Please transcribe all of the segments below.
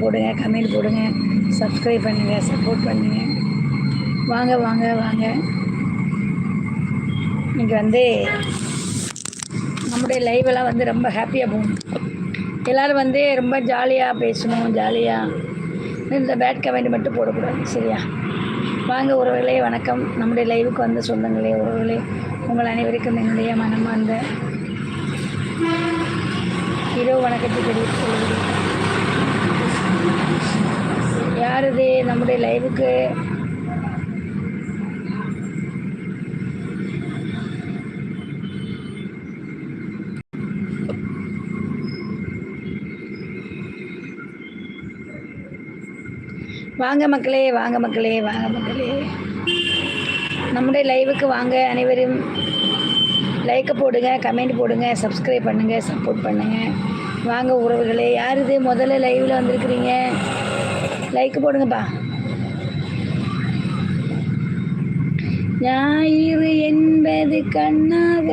போடுங்க கமெண்ட் போடுங்க சப்ஸ்கிரைப் பண்ணுங்கள் சப்போர்ட் பண்ணுங்கள் வாங்க வாங்க வாங்க. இன்றைக்கி வந்து நம்முடைய லைவ் எல்லாம் வந்து ரொம்ப ஹாப்பியாக போகும். எல்லோரும் வந்து ரொம்ப ஜாலியாக பேசணும் ஜாலியாக இந்த பேட் கமெண்ட் மட்டும் போடக்கூடாது சரியா? வாங்க உறவுகளே வணக்கம். நம்முடைய லைவுக்கு வந்த சொந்தங்களே உறவுகளே உங்கள் அனைவருக்கும் என்னுடைய மனமார்ந்த இரவு வணக்கத்தை தெரிவித்துக் கொள்கிறேன். யார் இது நம்முடைய லைவுக்கு வாங்க மக்களே வாங்க மக்களே வாங்க மக்களே. நம்முடைய லைவுக்கு வாங்க அனைவரும் லைக்கை போடுங்க கமெண்ட் போடுங்க சப்ஸ்கிரைப் பண்ணுங்கள் சப்போர்ட் பண்ணுங்கள் வாங்க உறவுகளே யார் இது முதல்ல லைவில் வந்திருக்கிறீங்க? லைக் போடுங்கப்பா ஞாயிறு என்பது கண்ணாக.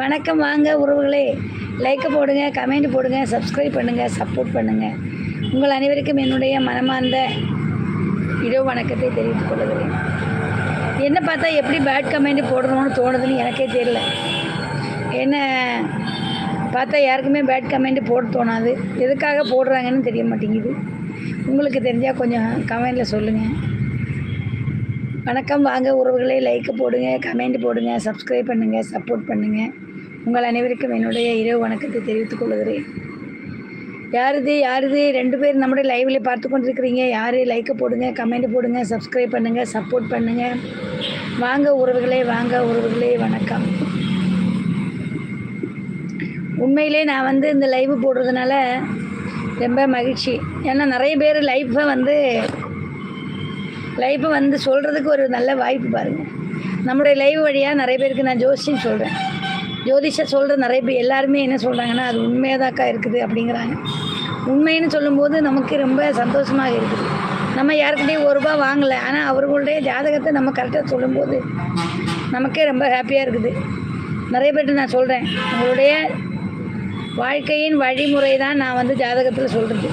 வணக்கம் வாங்க உறவுகளே. லைக் போடுங்க கமெண்ட் போடுங்க சப்ஸ்கிரைப் பண்ணுங்கள் சப்போர்ட் பண்ணுங்கள் உங்கள் அனைவருக்கும் என்னுடைய மனமார்ந்த இரவு வணக்கத்தை தெரிவித்துக் கொள்கிறேன். என்ன பார்த்தா எப்படி பேட் கமெண்ட் போடணும்னு தோணுதுன்னு எனக்கே தெரியல. என்ன பார்த்தா யாருக்குமே பேட் கமெண்ட் போட தோணாது. எதுக்காக போடுறாங்கன்னு தெரிய மாட்டேங்குது. உங்களுக்கு தெரிஞ்சால் கொஞ்சம் கமெண்டில் சொல்லுங்கள் வணக்கம் வாங்க உறவுகளே லைக்கு போடுங்க கமெண்ட் போடுங்க சப்ஸ்கிரைப் பண்ணுங்கள் சப்போர்ட் பண்ணுங்கள் உங்கள் அனைவருக்கும் என்னுடைய இரவு வணக்கத்தை தெரிவித்துக் கொள்கிறேன். யாருது யாருது? ரெண்டு பேர் நம்முடைய லைவில் பார்த்து கொண்டிருக்கிறீங்க. யார்? லைக்கை போடுங்க கமெண்ட் போடுங்க சப்ஸ்கிரைப் பண்ணுங்கள் சப்போர்ட் பண்ணுங்கள் வாங்க உறவுகளே வாங்க உறவுகளே வணக்கம். உண்மையிலே நான் வந்து இந்த லைவ் போடுறதுனால ரொம்ப மகிழ்ச்சி. ஏன்னா நிறைய பேர் லைஃப்பை வந்து லைஃப்பை வந்து சொல்கிறதுக்கு ஒரு நல்ல வாய்ப்பு பாருங்கள் நம்முடைய லைவ் வழியாக நிறைய பேருக்கு நான் ஜோசியம் சொல்கிறேன் ஜோதிஷ சொல்கிற நிறைய பேர் எல்லாருமே என்ன சொல்கிறாங்கன்னா அது உண்மையாதாக்கா இருக்குது? அப்படிங்கிறாங்க. உண்மைன்னு சொல்லும்போது நமக்கு ரொம்ப சந்தோஷமாக இருக்குது. நம்ம யாருக்கிட்டையும் ஒரு ரூபா வாங்கலை. ஆனால் அவர்களுடைய ஜாதகத்தை நம்ம கரெக்டாக சொல்லும்போது நமக்கே ரொம்ப ஹாப்பியாக இருக்குது. நிறைய பேர்கிட்ட நான் சொல்கிறேன் உங்களுடைய வாழ்க்கையின் வழிமுறை தான் நான் வந்து ஜாதகத்தில் சொல்கிறது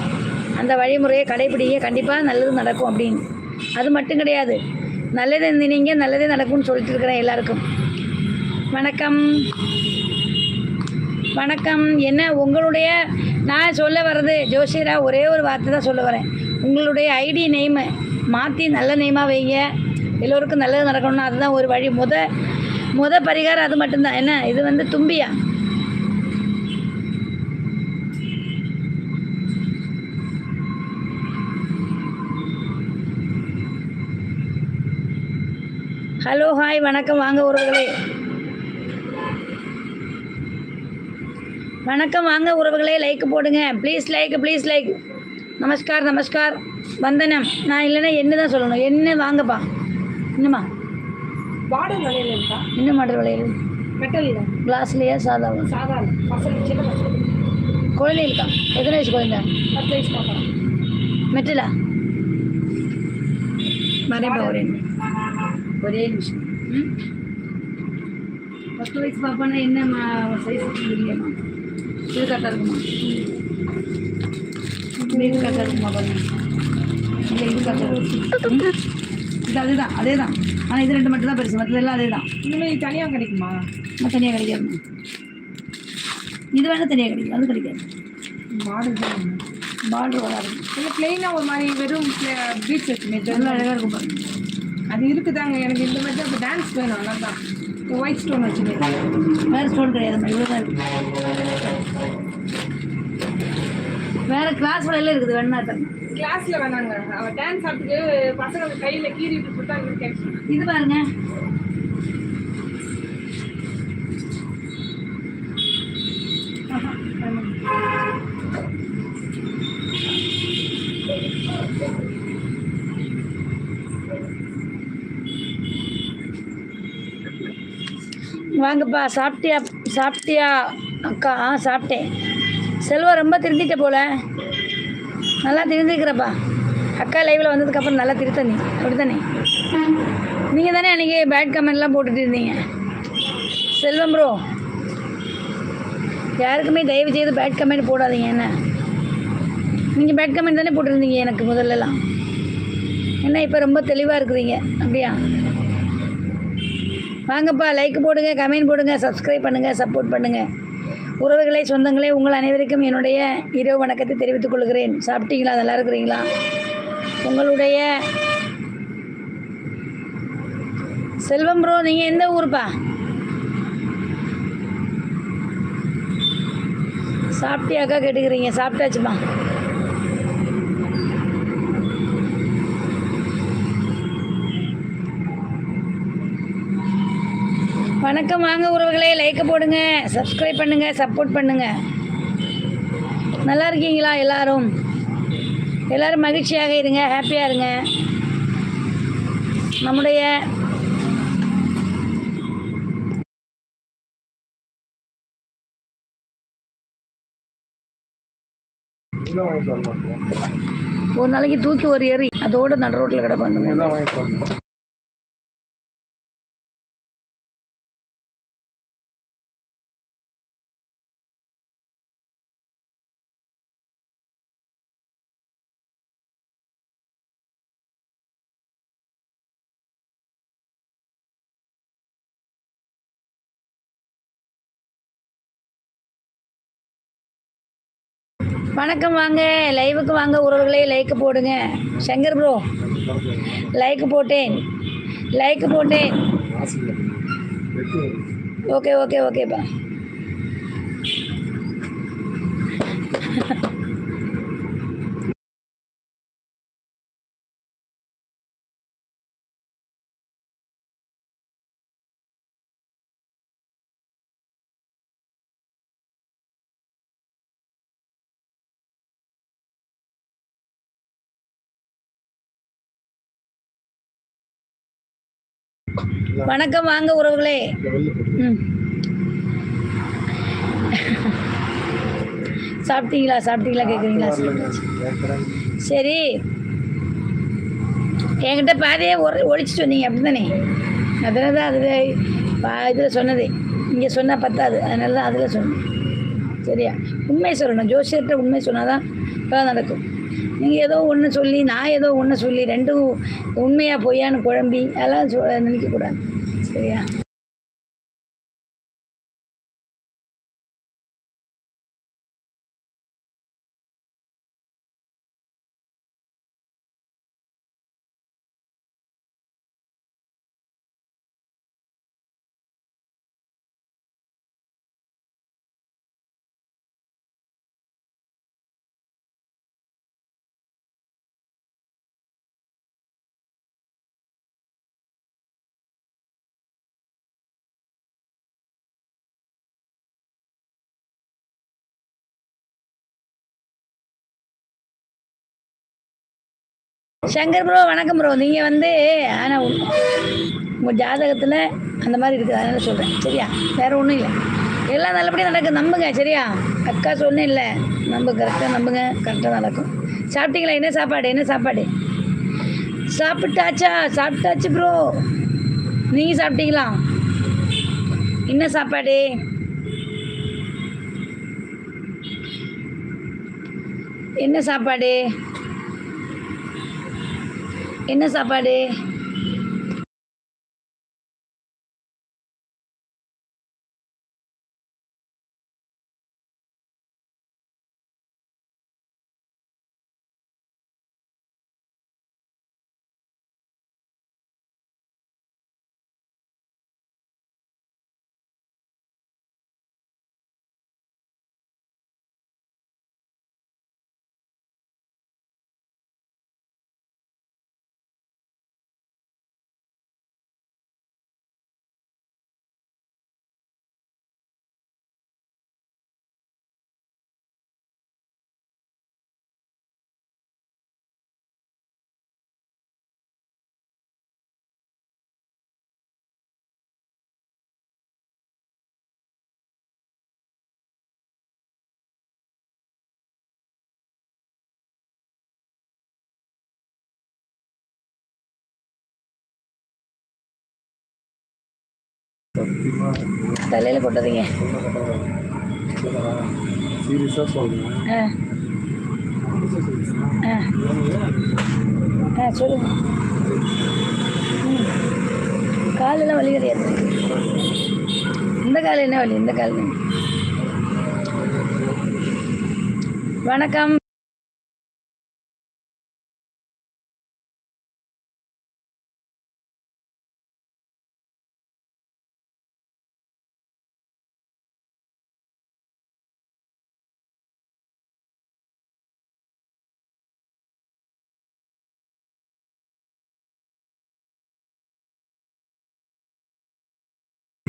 அந்த வழிமுறையை கடைபிடிக்க கண்டிப்பாக நல்லது நடக்கும் அப்படின்னு. அது மட்டும் கிடையாது. நல்லது இருந்தீங்க நல்லதே நடக்கும்னு சொல்லிட்டு இருக்கிறேன் எல்லாருக்கும். வணக்கம். வணக்கம். என்ன உங்களுடைய நான் சொல்ல வர்றது ஜோசியரா ஒரே ஒரு வார்த்தை தான் சொல்ல வரேன். உங்களுடைய ஐடி நெய்மை மாற்றி நல்ல நெய்மாக வைங்க. எல்லோருக்கும் நல்லது நடக்கணும்னா அதுதான் ஒரு வழி. முத முத பரிகாரம் அது மட்டும்தான். என்ன? இது வந்து தும்பியா? ஹலோ ஹாய் வணக்கம். வாங்க உறவுகளே. வணக்கம் வாங்க உறவுகளே. லைக் போடுங்க. ப்ளீஸ் லைக் ப்ளீஸ் லைக் நமஸ்கார் நமஸ்கார். வந்தனம். நான் இல்லைன்னா என்ன தான் சொல்லணும்? என்ன வாங்கப்பா? இன்னுமா வாடகை வளையல் என்ன மாடல் விளையல் மெட்டலில் கிளாஸ்லையா சாதாவா சாதாரண? குழந்தை இருக்கா? எத்தனை வயசு குழந்தை பத்து வயசு மெட்டலா வரேன்ப்பா ஒரே நிமிஷம். ம்? பத்து வயசு பாப்பானா என்ன சைஸ் இல்லையாம்மா இது கரெக்டாக இருக்குமா? இது கரெக்டாக இருக்குமா பாருங்க. இல்லை இது கரெக்டாக. இது அதுதான் அதே தான் ஆனால் இது ரெண்டு மட்டும் தான் பெருசு மற்றதெல்லாம் அதே தான் இனிமேல் தனியாக கிடைக்குமா? தனியாக கிடைக்காது. இது வேணால் தனியாக கிடைக்கும் அது கிடைக்காது. மாடல் தான் பார்டர் வராது. இல்லை பிளெயினாக ஒரு மாதிரி வெறும் பீச் இருக்குமே நல்லா அழகாக இருக்கும் பாருங்க. அது இருக்குதாங்க. எனக்கு இந்த மாதிரி இப்போ டான்ஸ் வேணும். அதனால தான் ஒயிட் ஸ்டோன் வச்சுருக்கேன் வேறு ஸ்டோன் கிடையாது. இவ்வளோ தான் வேறு கிளாஸ் வலையில் இருக்குது வேணா கிளாஸில் வேணாங்க. அவன் டான்ஸ் ஆடுறதுக்கு பசங்க கையில் கீறிட்டு கொடுத்தா இது பாருங்க. வாங்கப்பா சாப்பிட்டியா சாப்பிட்டியா? அக்கா ஆ சாப்பிட்டேன். செல்வம் ரொம்ப திருந்திட்ட போல. நல்லா திருந்திக்கிறப்பா அக்கா லைவில் வந்ததுக்கப்புறம் நல்லா திருத்த நீ அப்படி தானே நீங்கள் தானே அன்றைக்கி பேட் கமெண்ட்லாம் போட்டுட்டு இருந்தீங்க. செல்வம் ப்ரோ யாருக்குமே தயவு செய்து பேட் கமெண்ட் போடாதீங்க என்ன? நீங்கள் பேட் கமெண்ட் தானே போட்டிருந்தீங்க எனக்கு முதல்லலாம். என்ன இப்போ ரொம்ப தெளிவாக இருக்கிறீங்க அப்படியா? வாங்கப்பா லைக் போடுங்க கமெண்ட் போடுங்க சப்ஸ்கிரைப் பண்ணுங்கள் சப்போர்ட் பண்ணுங்கள் உறவுகளே சொந்தங்களே உங்கள் அனைவருக்கும் என்னுடைய இரவு வணக்கத்தை தெரிவித்துக் கொள்கிறேன். சாப்பிட்டீங்களா? நல்லா இருக்கிறீங்களா? உங்களுடைய செல்வம் ப்ரோ நீங்கள் எந்த ஊருப்பா? சாப்பிட்டியாக்கா கேட்டுக்கிறீங்க? சாப்பிட்டாச்சுப்பா. வணக்கம் வாங்க உறவுகளே லைக் போடுங்க சப்ஸ்கிரைப் பண்ணுங்க சப்போர்ட் பண்ணுங்க. நல்லா இருக்கீங்களா எல்லாரும்? எல்லாரும் மகிழ்ச்சியாக இருங்க ஹாப்பியாக இருங்க. நம்முடைய ஒரு நாளைக்கு தூக்கி ஒரு எறி அதோட நடு ரோட்டில் கிடப்பாங்க வணக்கம் வாங்க. லைவுக்கு வாங்க. உறவுகளே லைக் போடுங்க. சங்கர் ப்ரோ லைக் போட்டேன். லைக் போட்டேன். ஓகே ஓகே ஓகேப்பா வணக்கம். வாங்க உறவுகளே. சாப்பிட்டீங்களா? சாப்பிட்டீங்களா? கேட்குறீங்களா சரி. என்கிட்ட பாதையே ஒரு ஒழிச்சு சொன்னீங்க அப்படி தானே அதில் தான் அதில் பா இதில் சொன்னது. இங்கே சொன்னால் பத்தாது. அதனால தான் அதில் சொன்னேன். சரியா? உண்மை சொல்லணும். ஜோசியர்கிட்ட உண்மை சொன்னால் தான் நடக்கும். நீங்கள் ஏதோ ஒன்று சொல்லி நான் ஏதோ ஒன்று சொல்லி ரெண்டும் உண்மையாக பொய்யான்னு குழம்பி அதெல்லாம் சொ நினைக்கக்கூடாது. சரியா? சங்கர் ப்ரோ வணக்கம் ப்ரோ நீங்கள் வந்து ஆனால் உங்கள் ஜாதகத்தில் அந்த மாதிரி இருக்குது. அதனால சொல்கிறேன் சரியா? வேறு ஒன்றும் இல்லை. எல்லாம் நல்லபடியாக நடக்கும் நம்புங்க சரியா? அக்கா சொன்னேன் இல்லை. நம்ப கரெக்டாக நம்புங்க. கரெக்டாக நடக்கும். சாப்பிட்டீங்களா? என்ன சாப்பாடு? என்ன சாப்பாடு? சாப்பிட்டாச்சா? சாப்பிட்டாச்சு ப்ரோ நீங்கள் சாப்பிட்டீங்களா? என்ன சாப்பாடு? என்ன சாப்பாடு? என்ன சாப்பாடு? தலையில் போட்டதுங்க சீரியஸாக சொல்லுங்க ஆ. சொல்லுங்க. காலெல்லாம் வலி கிடையாது இந்த கால என்ன வலி? இந்த கால் வணக்கம்.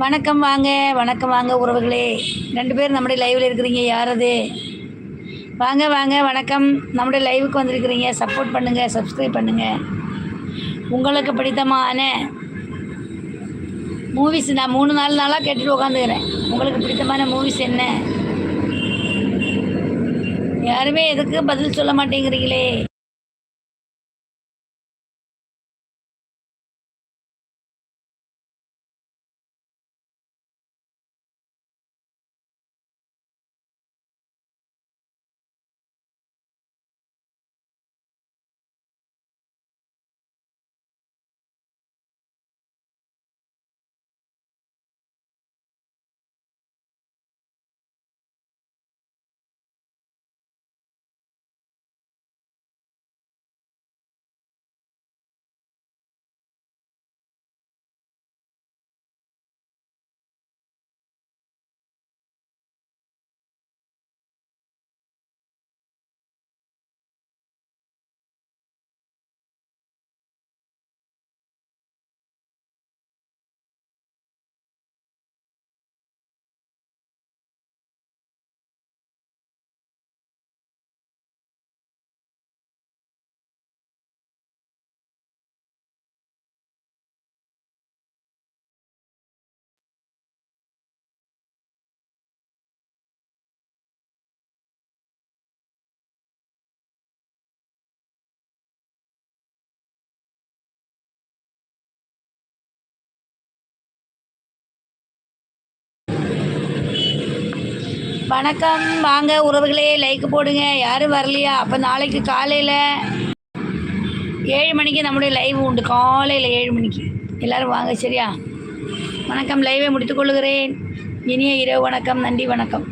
வணக்கம் வாங்க வணக்கம் வாங்க உறவுகளே. ரெண்டு பேர் நம்முடைய லைவில் இருக்கிறீங்க யார் அது? வாங்க வாங்க வணக்கம். நம்முடைய லைவுக்கு வந்திருக்கிறீங்க சப்போர்ட் பண்ணுங்கள் சப்ஸ்கிரைப் பண்ணுங்கள் உங்களுக்கு பிடித்தமான மூவிஸ் நான் மூணு நாலு நாளாக கேட்டுட்டு உட்காந்துக்கிறேன் உங்களுக்கு பிடித்தமான மூவிஸ் என்ன? யாருமே எதுக்கு பதில் சொல்ல மாட்டேங்கிறீங்களே? வணக்கம். வாங்க உறவுகளே லைக் போடுங்க. யாரும் வரலையா? அப்போ நாளைக்கு காலையில் ஏழு மணிக்கு நம்முடைய லைவ் உண்டு. காலையில் ஏழு மணிக்கு. எல்லோரும் வாங்க சரியா? வணக்கம். லைவை முடித்துக்கொள்கிறேன் இனிய இரவு வணக்கம். நன்றி வணக்கம்.